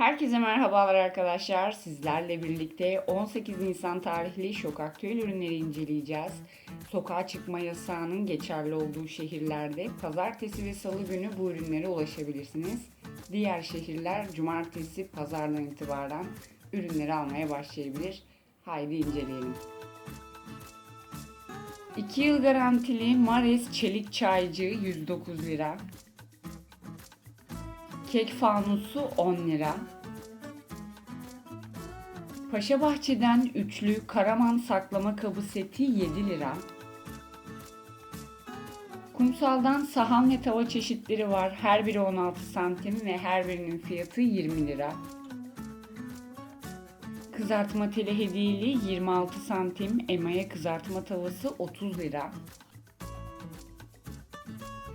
Herkese merhabalar arkadaşlar. Sizlerle birlikte 18 Nisan tarihli şok aktüel ürünleri inceleyeceğiz. Sokağa çıkma yasağının geçerli olduğu şehirlerde pazartesi ve salı günü bu ürünlere ulaşabilirsiniz. Diğer şehirler cumartesi, pazardan itibaren ürünleri almaya başlayabilir. Haydi inceleyelim. 2 yıl garantili Mares çelik çaycı 109 lira. Kek fanusu 10 lira. Paşa Bahçe'den üçlü Karaman saklama kabı seti 7 lira. Kumsaldan sahan ve tava çeşitleri var. Her biri 16 santim ve her birinin fiyatı 20 lira. Kızartma teli hediyeli 26 santim emaye kızartma tavası 30 lira.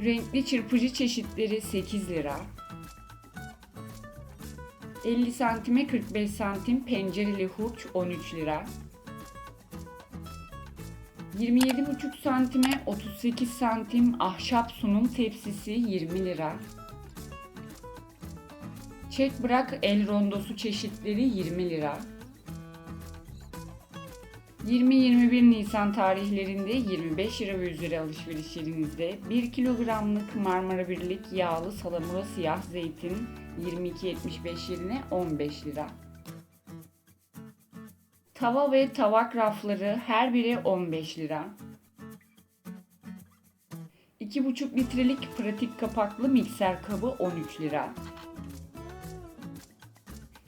Renkli çırpıcı çeşitleri 8 lira. 50 santime 45 santim pencereli hurç 13 lira. 27,5 santime 38 santim ahşap sunum tepsisi 20 lira. Çek bırak el rondosu çeşitleri 20 lira. 20-21 Nisan tarihlerinde 25 lira ve üzeri alışverişlerinizde 1 kilogramlık Marmara Birlik yağlı salamura siyah zeytin 22.75 yerine 15 lira. Tava ve tavak rafları her biri 15 lira. 2,5 litrelik pratik kapaklı mikser kabı 13 lira.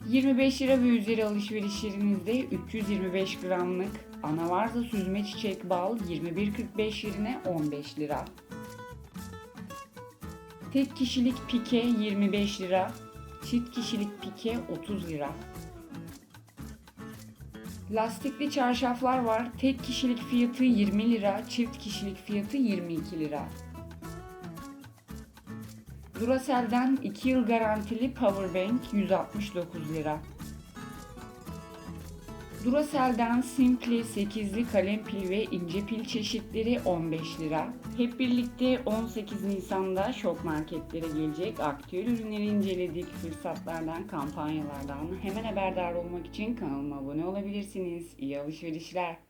25 lira ve üzeri alışverişlerinizde 325 gramlık anavarza süzme çiçek bal 21.45 yerine 15 lira. Tek kişilik pike 25 lira, çift kişilik pike 30 lira. Lastikli çarşaflar var. Tek kişilik fiyatı 20 lira, çift kişilik fiyatı 22 lira. Duracell'den 2 yıl garantili powerbank 169 lira. Duracell'den Simply 8'li kalem pil ve ince pil çeşitleri 15 lira. Hep birlikte 18 Nisan'da şok marketlere gelecek aktüel ürünleri inceledik. Fırsatlardan, kampanyalardan hemen haberdar olmak için kanalıma abone olabilirsiniz. İyi alışverişler.